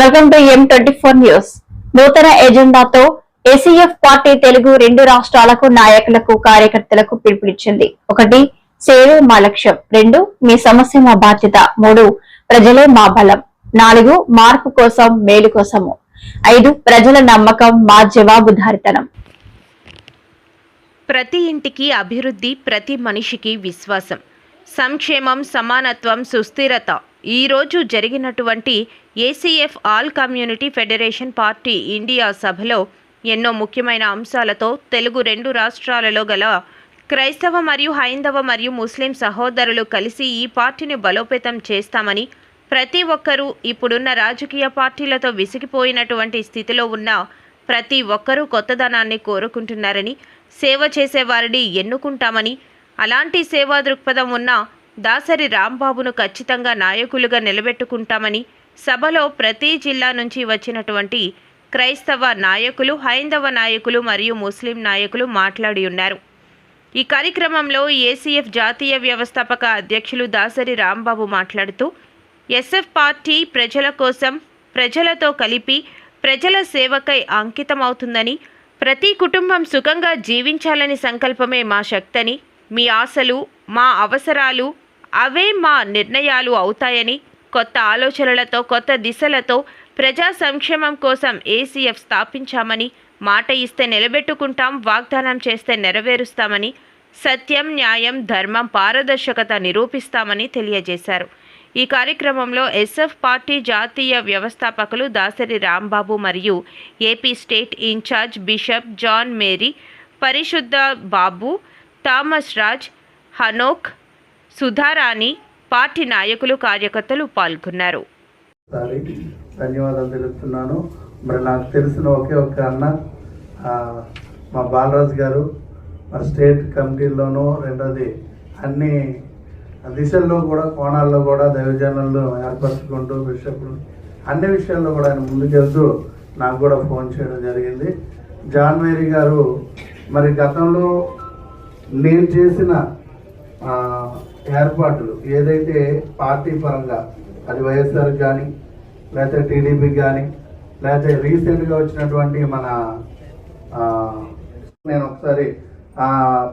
Welcome to M twenty four news నూతన ఎజెండాతో ACF party Telugu రెండు రాష్ట్రాలకు నాయకులకు కార్యకర్తలకు పిలుపునిచ్చింది. ఒకటి సేవే మా లక్ష్యం. రెండు మీ సమస్య మా బాధ్యత. మూడు ప్రజలే మా బలం. నాలుగు మార్పు కోసం మేలు కోసము. ఐదు ప్రజల నమ్మకం మా జవాబుదారితనం. ప్రతి ఇంటికి అభివృద్ధి ప్రతి మనిషికి విశ్వాసం. సంక్షేమం సమానత్వం సుస్థిరత. ఈరోజు జరిగినటువంటి ACF all community federation party India సభలో ఎన్నో ముఖ్యమైన అంశాలతో తెలుగు రెండు రాష్ట్రాలలో గల క్రైస్తవ మరియు హైందవ మరియు ముస్లిం సహోదరులు కలిసి ఈ పార్టీని బలోపేతం చేస్తామని ప్రతి ఒక్కరూ ఇప్పుడున్న రాజకీయ పార్టీలతో విసిగిపోయినటువంటి స్థితిలో ఉన్న ప్రతి ఒక్కరూ కొత్తదనాన్ని కోరుకుంటున్నారని సేవ చేసేవారిని ఎన్నుకుంటామని అలాంటి సేవా దృక్పథం ఉన్న దాసరి రాంబాబును ఖచ్చితంగా నాయకులుగా నిలబెట్టుకుంటామని సభలో ప్రతి జిల్లా నుంచి వచ్చినటువంటి క్రైస్తవ నాయకులు హైందవ నాయకులు మరియు ముస్లిం నాయకులు మాట్లాడి ఉన్నారు. ఈ కార్యక్రమంలో ఏసీఎఫ్ జాతీయ వ్యవస్థాపక అధ్యక్షులు దాసరి రాంబాబు మాట్లాడుతూ ఎస్ఎఫ్ పార్టీ ప్రజల కోసం ప్రజలతో కలిపి ప్రజల సేవకై అంకితమవుతుందని ప్రతి కుటుంబం సుఖంగా జీవించాలని సంకల్పమే మా శక్తని మీ ఆశలు మా అవసరాలు అవే మా నిర్ణయాలు అవుతాయని కొత్త ఆలోచనలతో కొత్త దిశలతో ప్రజా సంక్షేమం కోసం ఏసీఎఫ్ స్థాపించామని మాట ఇస్తే నిలబెట్టుకుంటాం వాగ్దానం చేస్తే నెరవేరుస్తామని సత్యం న్యాయం ధర్మం పారదర్శకత నిరూపిస్తామని తెలియజేశారు. ఈ కార్యక్రమంలో ఎస్ఎఫ్ పార్టీ జాతీయ వ్యవస్థాపకులు దాసరి రాంబాబు మరియు AP state incharge bishop John Mary పరిశుద్ధ బాబు థామస్ రాజ్ హనోక్ సుధారాణి పార్టీ నాయకులు కార్యకర్తలు పాల్గొన్నారు. ధన్యవాదాలు తెలుపుతున్నాను. మరి నాకు తెలిసిన ఒకే ఒక్క అన్న మా బాలరాజు గారు మరి స్టేట్ కమిటీల్లోనూ రెండోది అన్ని దిశల్లో కూడా కోణాల్లో కూడా దైవజనంలో ఏర్పరచుకుంటూ బిషప్లు అన్ని విషయాల్లో కూడా ఆయన ముందుకెళ్తూ నాకు కూడా ఫోన్ చేయడం జరిగింది. జాన్ మేరీ గారు మరి గతంలో నేను చేసిన ఏర్పాట్లు ఏదైతే పార్టీ పరంగా అది వైఎస్ఆర్ కానీ లేకపోతే టీడీపీకి కానీ లేకపోతే రీసెంట్గా వచ్చినటువంటి మన నేను ఒకసారి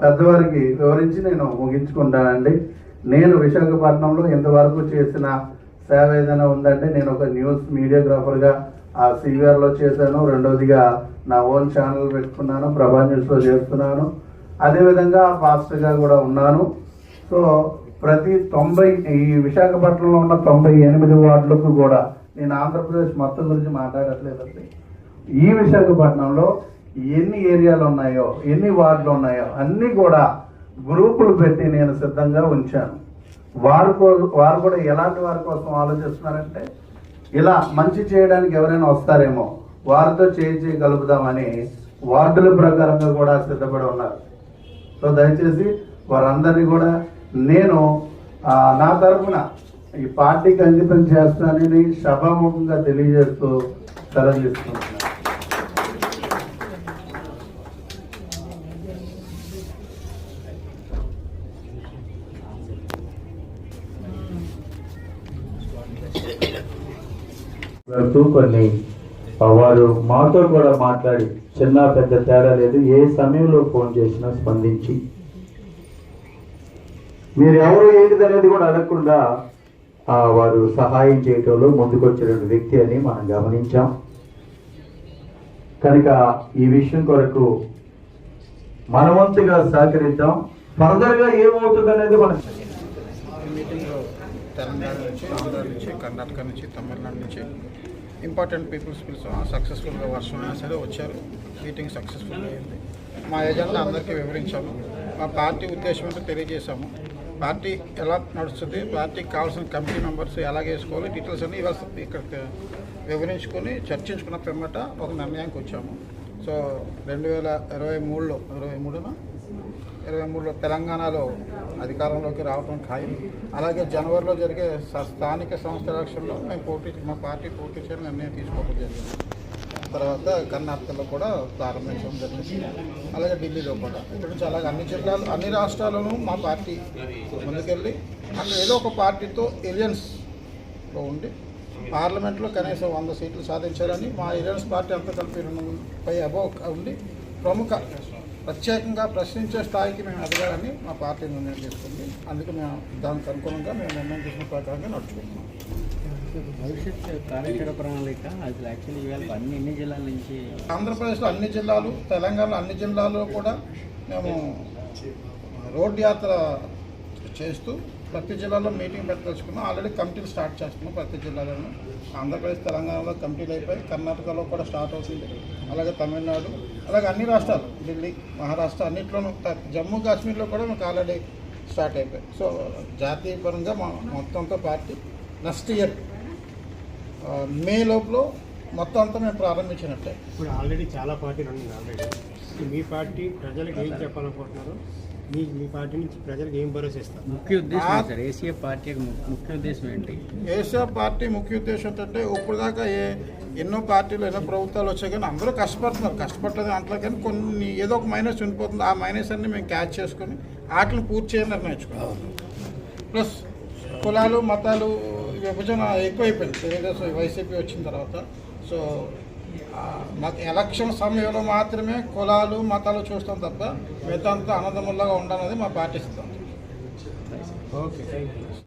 పెద్దవారికి వివరించి నేను ముగించుకుంటానండి. నేను విశాఖపట్నంలో ఇంతవరకు చేసిన సేవ ఏదైనా ఉందంటే నేను ఒక న్యూస్ మీడియోగ్రాఫర్గా ఆ సివిఆర్లో చేశాను. రెండవదిగా నా ఓన్ ఛానల్ పెట్టుకున్నాను. ప్రభా న్యూస్లో చేస్తున్నాను. అదేవిధంగా ఫాస్ట్గా కూడా ఉన్నాను. సో ప్రతి తొంభై ఈ విశాఖపట్నంలో ఉన్న తొంభై ఎనిమిది వార్డులకు కూడా నేను ఆంధ్రప్రదేశ్ మొత్తం గురించి మాట్లాడట్లేదండి ఈ విశాఖపట్నంలో ఎన్ని ఏరియాలు ఉన్నాయో ఎన్ని వార్డులు ఉన్నాయో అన్నీ కూడా గ్రూపులు పెట్టి నేను సిద్ధంగా ఉంచాను. వారు కో- వారు కూడా ఎలాంటి వారి కోసం ఆలోచిస్తున్నారంటే ఇలా మంచి చేయడానికి ఎవరైనా వస్తారేమో వారితో చేయి కలుపుదామని వార్డుల ప్రకారంగా కూడా సిద్ధపడి ఉన్నారు. సో దయచేసి వారందరినీ కూడా నేను నా తరఫున ఈ పార్టీకి అంకితం చేస్తానని సభాముఖంగా తెలియజేస్తూ సెలవు తీసుకుంటున్నాను. కొన్ని వారు మాతో కూడా మాట్లాడి చిన్న పెద్ద తేడా లేదు. ఏ సమయంలో ఫోన్ చేసినా స్పందించి మీరు ఎవరు ఏంటిది అనేది కూడా అడగకుండా వారు సహాయం చేయటంలో ముందుకొచ్చిన వ్యక్తి అని మనం గమనించాం. కనుక ఈ విషయం కొరకు మనవంతుగా సహకరిద్దాం. ఫర్దర్గా ఏమవుతుంది అనేది మనం మీటింగ్లో తెలంగాణ నుంచి ఆంధ్ర నుంచి కర్ణాటక నుంచి తమిళనాడు నుంచి ఇంపార్టెంట్ పీపుల్స్ పిలుసు సక్సెస్ఫుల్గా వర్షం అయినా సరే వచ్చారు. మీటింగ్ సక్సెస్ఫుల్గా అయింది. మా ఎజెండా అందరికీ వివరించాము. మా పార్టీ ఉద్దేశం ఏంటో తెలియజేశాము. పార్టీ ఎలా నడుస్తుంది పార్టీకి కావాల్సిన కమిటీ మెంబర్స్ ఎలా వేసుకోవాలి డీటెయిల్స్ అన్ని ఇవాళ ఇక్కడ వివరించుకొని చర్చించుకున్న పిమ్మట ఒక నిర్ణయానికి వచ్చాము. సో రెండు వేల ఇరవై మూడులో ఇరవై మూడున? ఇరవై మూడులో తెలంగాణలో అధికారంలోకి రావడం ఖాయం. అలాగే జనవరిలో జరిగే స్థానిక సంస్థ ఎలక్షన్లో మేము పోటీ మా పార్టీ పోటీ చేయడం నిర్ణయం తీసుకోవడం జరిగింది. తర్వాత కర్ణాటకలో కూడా ప్రారంభించడం జరిగింది. అలాగే ఢిల్లీలో కూడా ఇప్పుడు చాలా అలాగే అన్ని జిల్లాలు అన్ని రాష్ట్రాల్లోనూ మా పార్టీ ముందుకెళ్ళి అక్కడ ఏదో ఒక పార్టీతో ఎలియన్స్లో ఉండి పార్లమెంట్లో కనీసం వంద సీట్లు సాధించారని మా ఇరియన్స్ పార్టీ అంతా కలిపి రెండు పై అబోవ్ ఉండి ప్రముఖ ప్రత్యేకంగా ప్రశ్నించే స్థాయికి మేము ఎదగాలని మా పార్టీ నిర్ణయం తీసుకుంది. అందుకే మేము దానికి అనుగుణంగా మేము నిర్ణయం తీసుకున్న ప్రకారంగా నడుచుకుంటున్నాం. భవిష్యత్ కార్యాచరణ ప్రణాళిక అది యాక్చువల్లీ ఇవాళ అన్ని ఎన్ని జిల్లాల నుంచి ఆంధ్రప్రదేశ్లో అన్ని జిల్లాలు తెలంగాణలో అన్ని జిల్లాల్లో కూడా మేము రోడ్డు యాత్ర చేస్తూ ప్రతి జిల్లాలో మీటింగ్ పెట్టదలుచుకున్నాం. ఆల్రెడీ కమిటీలు స్టార్ట్ చేస్తున్నాం ప్రతి జిల్లాలోనూ. ఆంధ్రప్రదేశ్ తెలంగాణలో కమిటీలు అయిపోయి కర్ణాటకలో కూడా స్టార్ట్ అవుతుంది. అలాగే తమిళనాడు అలాగే అన్ని రాష్ట్రాలు ఢిల్లీ మహారాష్ట్ర అన్నింటిలోనూ జమ్మూ కాశ్మీర్లో కూడా మాకు ఆల్రెడీ స్టార్ట్ అయిపోయాయి సో జాతీయపరంగా మా మొత్తంతో పార్టీ నెక్స్ట్ ఇయర్ మే లోపల మొత్తం అంతా మేము ప్రారంభించినట్టే. ఇప్పుడు ఆల్రెడీ చాలా పార్టీలు ఉన్నాయి ఆల్రెడీ. మీ పార్టీ ప్రజలకు ఏం చెప్పాలనుకుంటున్నారు? మీ మీ పార్టీ నుంచి ప్రజలకు ఏం భరోసా ఇస్తారు? ముఖ్య ఉద్దేశం సార్? ఏసీఏ పార్టీ ముఖ్య ఉద్దేశం ఏంటి? ఏషియా పార్టీ ముఖ్య ఉద్దేశం ఏంటంటే ఇప్పుడు దాకా ఏ ఎన్నో పార్టీలు ఎన్నో ప్రభుత్వాలు వచ్చాయి కానీ అందరూ కష్టపడుతున్నారు. కష్టపడలేదు అంటలో కానీ కొన్ని ఏదో ఒక మైనస్ ఉండిపోతుంది. ఆ మైనస్ అన్ని మేము క్యాచ్ చేసుకొని వాటిని పూర్తి చేయాలని నిర్ణయించుకున్నాం. ప్లస్ కులాలు మతాలు విభజన ఎక్కువైపోయింది. తెలుగుదేశం వైసీపీ వచ్చిన తర్వాత. సో ఎలక్షన్ సమయంలో మాత్రమే కులాలు మతాలు చూస్తాం తప్ప మిగతా అంతా ఆనందముల్లాగా ఉండాలనేది మా పాటిస్తాం ఓకే థ్యాంక్ యూ